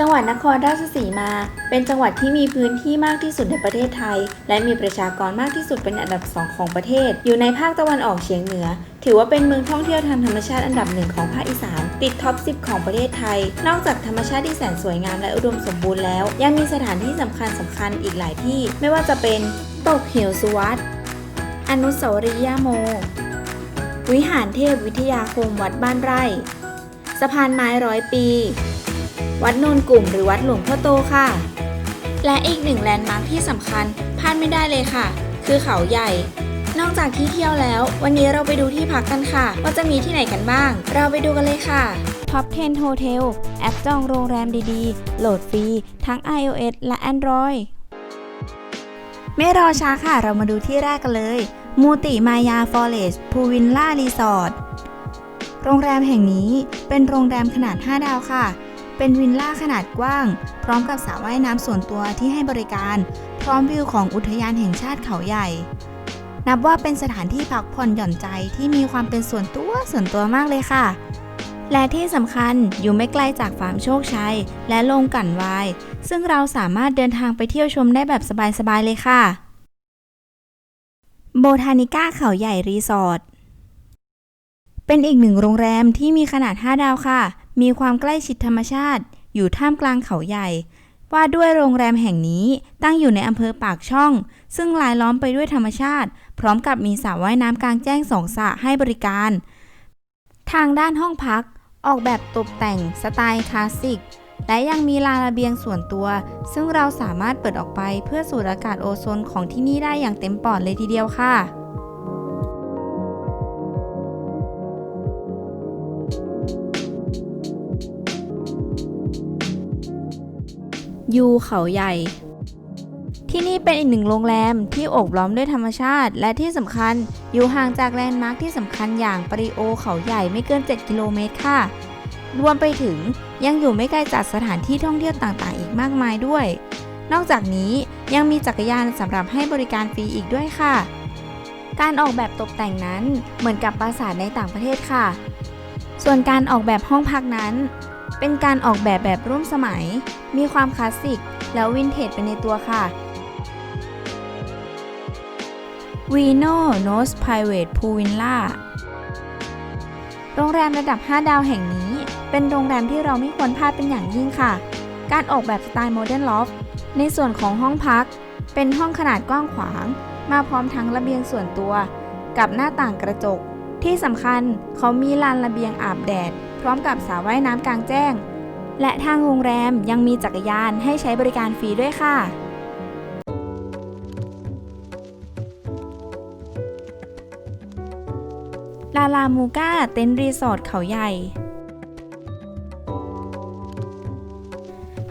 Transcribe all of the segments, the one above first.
จังหวัดนครราชสีมา เป็นจังหวัดที่มีพื้นที่มากที่สุดในประเทศไทย และมีประชากรมากที่สุดเป็นอันดับสองของประเทศ อยู่ในภาคตะวันออกเฉียงเหนือ ถือว่าเป็นเมืองท่องเที่ยวทางธรรมชาติอันดับหนึ่งของภาคอีสาน ติดท็อป 10 ของประเทศไทย นอกจากธรรมชาติที่แสนสวยงามและอุดมสมบูรณ์แล้ว ยังมีสถานที่สำคัญสำคัญอีกหลายที่ ไม่ว่าจะเป็นตกเหวสุวัตอนุสาวรีย์ย่าโม วิหารเทพวิทยาคมวัดบ้านไร่ สะพานไม้ร้อยปี วัดโนนกลุ่มหรือวัดหลวงพ่อโตค่ะ และอีกหนึ่งแลนด์มาร์คที่สำคัญพลาดไม่ได้เลยค่ะ คือเขาใหญ่ นอกจากที่เที่ยวแล้ว วันนี้เราไปดูที่พักกันค่ะ ว่าจะมีที่ไหนกันบ้าง เราไปดูกันเลยค่ะ Top 10 Hotel แอปจองโรงแรมดีๆ โหลดฟรี ทั้ง iOS และ Android ไม่รอช้าค่ะ เรามาดูที่แรกกันเลย มูติมายาฟอเรสพูวินล่ารีสอร์ท โรงแรมแห่งนี้เป็นโรงแรมขนาด 5 ดาวค่ะ เป็นวิลล่าขนาดกว้าง พร้อมกับสระว่ายน้ำส่วนตัวที่ให้บริการ พร้อมวิวของอุทยานแห่งชาติเขาใหญ่ นับว่าเป็นสถานที่พักผ่อนหย่อนใจที่มีความเป็นส่วนตัวส่วนตัวมากเลยค่ะ และที่สำคัญอยู่ไม่ไกลจากฟาร์มโชคชัย และโรงกั่นไวน์ซึ่งเราสามารถเดินทางไปเที่ยวชมได้แบบสบายๆเลยค่ะโบทานิก้าเขาใหญ่รีสอร์ทเป็นอีกหนึ่งโรงแรมที่มีขนาด 5 ดาวค่ะ มีความใกล้ชิดธรรมชาติ อยู่ท่ามกลางเขาใหญ่ ว่าด้วยโรงแรมแห่งนี้ตั้งอยู่ในอำเภอปากช่อง ซึ่งรายล้อมไปด้วยธรรมชาติ พร้อมกับมีสระว่ายน้ำกลางแจ้งสองสระให้บริการ ทางด้านห้องพัก ออกแบบตกแต่งสไตล์คลาสสิกและยังมีลานระเบียงส่วนตัว ซึ่งเราสามารถเปิดออกไปเพื่อสูดอากาศโอโซนของที่นี่ได้อย่างเต็มปอดเลยทีเดียวค่ะ ยูเขาใหญ่ ที่นี่เป็นอีกหนึ่งโรงแรมที่โอบล้อมด้วยธรรมชาติ และที่สำคัญอยู่ห่างจากแลนด์มาร์คที่สำคัญอย่างปริโอเขาใหญ่ไม่เกิน 7 กิโลเมตรค่ะ รวมไปถึงยังอยู่ไม่ไกลจากสถานที่ท่องเที่ยวต่างๆ อีกมากมายด้วย นอกจากนี้ยังมีจักรยานสำหรับให้บริการฟรีอีกด้วยค่ะ การออกแบบตกแต่งนั้นเหมือนกับปราสาทในต่างประเทศค่ะ ส่วนการออกแบบห้องพักนั้น เป็นการออกแบบแบบร่วมสมัย มีความคลาสสิก แล้ววินเทจเป็นในตัวค่ะ Vino Nose Private Pool Villa โรงแรมระดับ 5 ดาวแห่งนี้ เป็นโรงแรมที่เราไม่ควรพลาดเป็นอย่างยิ่งค่ะ การออกแบบสไตล์โมเดิร์นลอฟในส่วนของห้องพัก เป็นห้องขนาดกว้างขวาง มาพร้อมทั้งระเบียงส่วนตัว กับหน้าต่างกระจก ที่สำคัญเขามีลานระเบียงอาบแดด พร้อมกับสระว่ายน้ำกลางแจ้ง และทางโรงแรมยังมีจักรยานให้ใช้บริการฟรีด้วยค่ะ ลาลามูก้าเต็นท์รีสอร์ทเขาใหญ่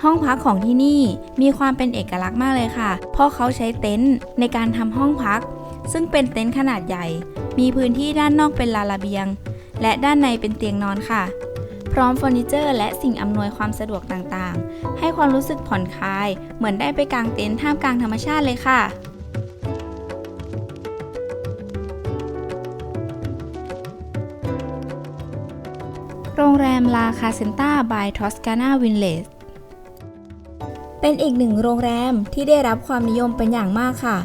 ห้องพักของที่นี่มีความเป็นเอกลักษณ์มากเลยค่ะ เพราะเขาใช้เต็นท์ในการทำห้องพัก ซึ่งเป็นเต็นท์ขนาดใหญ่ มีพื้นที่ด้านนอกเป็นลานระเบียง และด้านในเป็นเตียงนอนค่ะ พร้อมเฟอร์นิเจอร์ และสิ่งอำนวยความสะดวกต่างๆ ให้ความรู้สึกผ่อนคลาย เหมือนได้ไปกางเต็นท์ท่ามกลางธรรมชาติเลยค่ะโรงแรมลาคาเซนตาบายทอสกานาวินเลสเป็นอีกหนึ่งโรงแรมที่ได้รับความนิยมเป็นอย่างมากค่ะ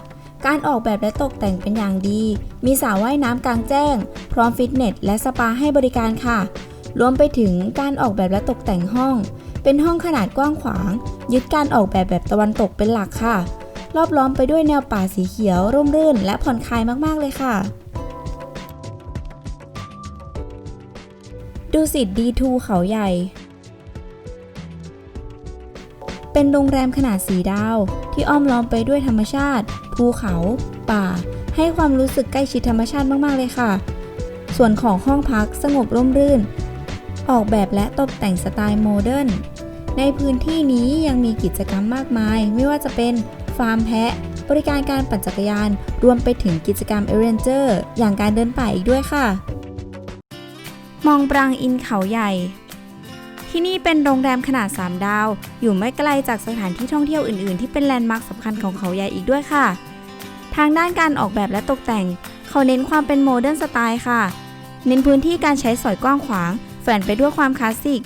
การออกแบบและตกแต่งเป็นอย่างดี มีสระว่ายน้ำกลางแจ้ง พร้อมฟิตเนสและสปาให้บริการค่ะ รวมไปถึงการออกแบบและตกแต่งห้อง เป็นห้องขนาดกว้างขวาง ยึดการออกแบบแบบตะวันตกเป็นหลักค่ะ รอบล้อมไปด้วยแนวป่าสีเขียว ร่มรื่น และผ่อนคลายมากๆเลยค่ะดูสิตดีทูเขาใหญ่ เป็นโรงแรมขนาดสีดาว ที่อ้อมล้อมไปด้วยธรรมชาติ ภูเขา ป่า ให้ความรู้สึกใกล้ชิดธรรมชาติมาก ๆ เลยค่ะ ส่วนของห้องพักสงบร่มรื่น ออกแบบและตกแต่งสไตล์โมเดิร์น ในพื้นที่นี้ยังมีกิจกรรมมากมาย ไม่ว่าจะเป็นฟาร์มแพะ บริการการปั่นจักรยาน รวมไปถึงกิจกรรมเอเรนเจอร์อย่างการเดินป่าอีกด้วยค่ะ มองปรางอินเขาใหญ่ที่นี่เป็นโรงแรมขนาด 3 ดาว อยู่ไม่ไกลจากสถานที่ท่องเที่ยวอื่น ๆ ที่เป็นแลนด์มาร์คสำคัญของเขาใหญ่อีกด้วยค่ะ ทางด้านการออกแบบและตกแต่ง เขาเน้นความเป็นโมเดิร์นสไตล์ค่ะ เน้นพื้นที่การใช้สอยกว้างขวาง แฝงไปด้วยความคลาสสิก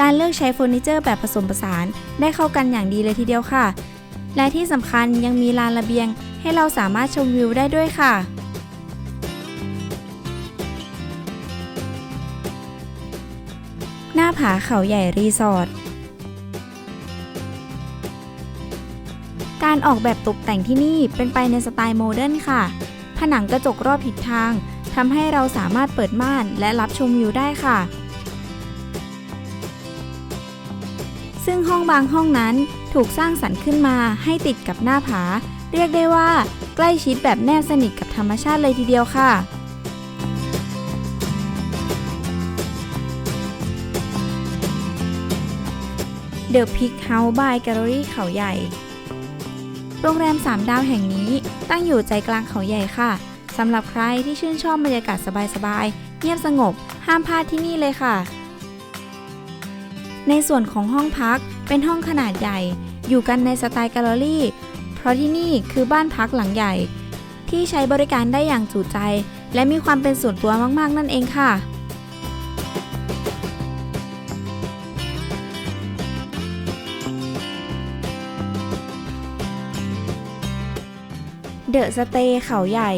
การเลือกใช้เฟอร์นิเจอร์แบบผสมผสาน ได้เข้ากันอย่างดีเลยทีเดียวค่ะ และที่สำคัญยังมีลานระเบียง ให้เราสามารถชมวิวได้ด้วยค่ะหน้าผาเขาใหญ่รีสอร์ท การออกแบบตกแต่งที่นี่เป็นไปในสไตล์โมเดิร์นค่ะ ผนังกระจกรอบทิศทางทำให้เราสามารถเปิดม่านและรับชมวิวได้ค่ะ ซึ่งห้องบางห้องนั้นถูกสร้างสรรค์ขึ้นมาให้ติดกับหน้าผา เรียกได้ว่า ใกล้ชิดแบบแนบสนิทกับธรรมชาติเลยทีเดียวค่ะ The Peak House by Gallery เขาใหญ่ โรงแรม 3 ดาวแห่งนี้ตั้งอยู่ใจกลางเขาใหญ่ค่ะสำหรับใครที่ชื่นชอบบรรยากาศสบายๆ เงียบสงบ ห้ามพลาดที่นี่เลยค่ะ ในส่วนของห้องพักเป็นห้องขนาดใหญ่ อยู่กันในสไตล์แกลเลอรี่ เพราะที่นี่คือบ้านพักหลังใหญ่ ที่ใช้บริการได้อย่างจุใจ และมีความเป็นส่วนตัวมากๆนั่นเองค่ะ เดอะสเตย์เขาใหญ่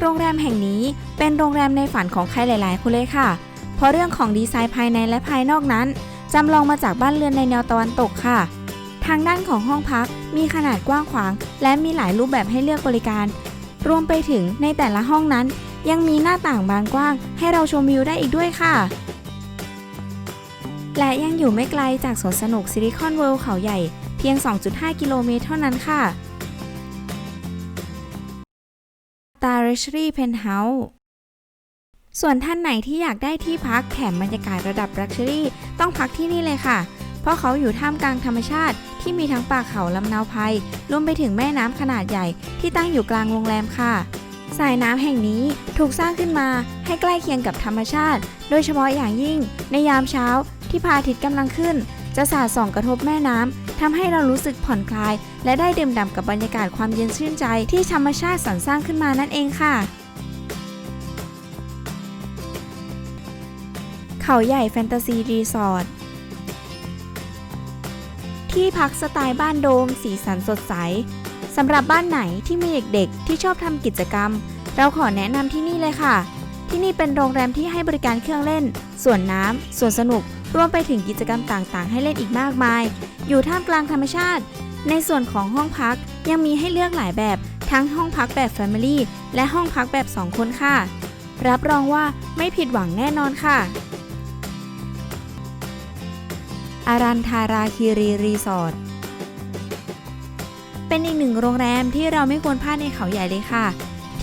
โรงแรมแห่งนี้เป็นโรงแรมในฝันของใครหลายๆ คนเลยค่ะ เพราะเรื่องของดีไซน์ภายในและภายนอกนั้นจำลองมาจากบ้านเรือนในแนวตะวันตกค่ะ ทางด้านของห้องพักมีขนาดกว้างขวาง และมีหลายรูปแบบให้เลือกบริการ รวมไปถึงในแต่ละห้องนั้น ยังมีหน้าต่างบานกว้าง ให้เราชมวิวได้อีกด้วยค่ะ และยังอยู่ไม่ไกลจากสวนสนุกซิลิคอนเวิลด์เขาใหญ่ พียง 2.5 กิโลเมตรเท่านั้นค่ะตา r ร s รีเพนเฮาส์ส่วนท่านไหนที่อยากได้ที่พักแถมบรรยากาศระดับ Luxury ต้องพักที่นี่เลยค่ะ เพราะเขาอยู่ท่ามกลางธรรมชาติที่มีทั้งป่าเขาลำนาวไพรรวมไปถึงแม่น้ำขนาดใหญ่ที่ตั้งอยู่กลางโรงแรมค่ะสายน้ำแห่งนี้ถูกสร้างขึ้นมาให้ใกล้เคียงกับธรรมชาติ โดยเฉพาะอย่างยิ่งในยามเช้าที่พระอาทิตย์กำลังขึ้น จะสาดส่องกระทบแม่น้ำ ทำให้เรารู้สึกผ่อนคลาย และได้ดื่มด่ำกับบรรยากาศความเย็นชื่นใจที่ธรรมชาติสรรสร้างขึ้นมานั่นเองค่ะ เขาใหญ่แฟนตาซีรีสอร์ทที่พักสไตล์บ้านโดม สีสันสดใสสำหรับบ้านไหนที่มีเด็กๆ ที่ชอบทำกิจกรรม เราขอแนะนำที่นี่เลยค่ะ ที่นี่เป็นโรงแรมที่ให้บริการเครื่องเล่น ส่วนน้ำส่วนสนุก รวมไปถึงกิจกรรมต่างๆ ให้เล่นอีกมากมาย อยู่ท่ามกลางธรรมชาติ ในส่วนของห้องพักยังมีให้เลือกหลายแบบทั้งห้องพักแบบ Family และห้องพักแบบ 2 คนค่ะ รับรองว่าไม่ผิดหวังแน่นอนค่ะ อารันทาราคีรีรีสอร์ทเป็นอีกหนึ่งโรงแรมที่เราไม่ควรพลาดในเขาใหญ่เลยค่ะ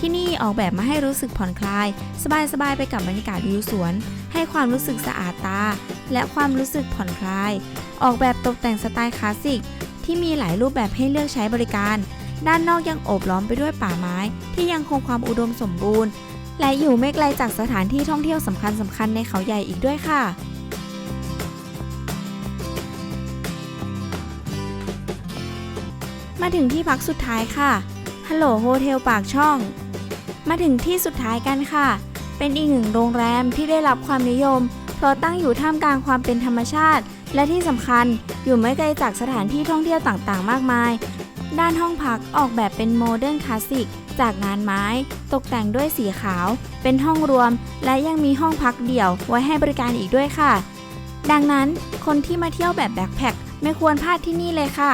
ที่นี่ออกแบบมาให้รู้สึกผ่อนคลาย สบายๆไปกับบรรยากาศวิวสวน ให้ความรู้สึกสะอาดตา และความรู้สึกผ่อนคลาย ออกแบบตกแต่งสไตล์คลาสสิก ที่มีหลายรูปแบบให้เลือกใช้บริการ ด้านนอกยังโอบล้อมไปด้วยป่าไม้ ที่ยังคงความอุดมสมบูรณ์ และอยู่ไม่ไกลจากสถานที่ท่องเที่ยวสำคัญสำคัญๆในเขาใหญ่อีกด้วยค่ะมาถึงที่พักสุดท้ายค่ะ ฮัลโหลโฮเทลปากช่อง มาถึงที่สุดท้ายกันค่ะ เป็นอีกหนึ่งโรงแรมที่ได้รับความนิยม เพราะตั้งอยู่ท่ามกลางความเป็นธรรมชาติ และที่สำคัญอยู่ไม่ไกลจากสถานที่ท่องเที่ยวต่างๆ มากมาย ด้านห้องพักออกแบบเป็นโมเดิร์นคลาสสิกจากงานไม้ ตกแต่งด้วยสีขาว เป็นห้องรวม และยังมีห้องพักเดี่ยวไว้ให้บริการอีกด้วยค่ะ ดังนั้นคนที่มาเที่ยวแบบแบ็คแพคไม่ควรพลาดที่นี่เลยค่ะ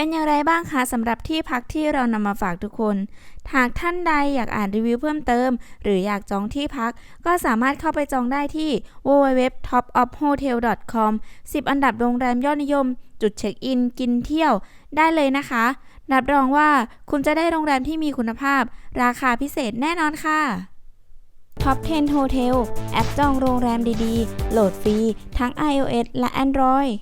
เป็นอย่างไรบ้างคะสำหรับที่พักที่เรานำมาฝากทุกคน หากท่านใดอยากอ่านรีวิวเพิ่มเติม หรืออยากจองที่พัก ก็สามารถเข้าไปจองได้ที่ www.topofhotel.com 10 อันดับโรงแรมยอดนิยม จุดเช็คอิน กินเที่ยวได้เลยนะคะรับรองว่าคุณจะได้โรงแรมที่มีคุณภาพ ราคาพิเศษแน่นอนค่ะ Top 10 Hotel แอปจองโรงแรมดีๆ โหลดฟรี ทั้ง iOS และ Android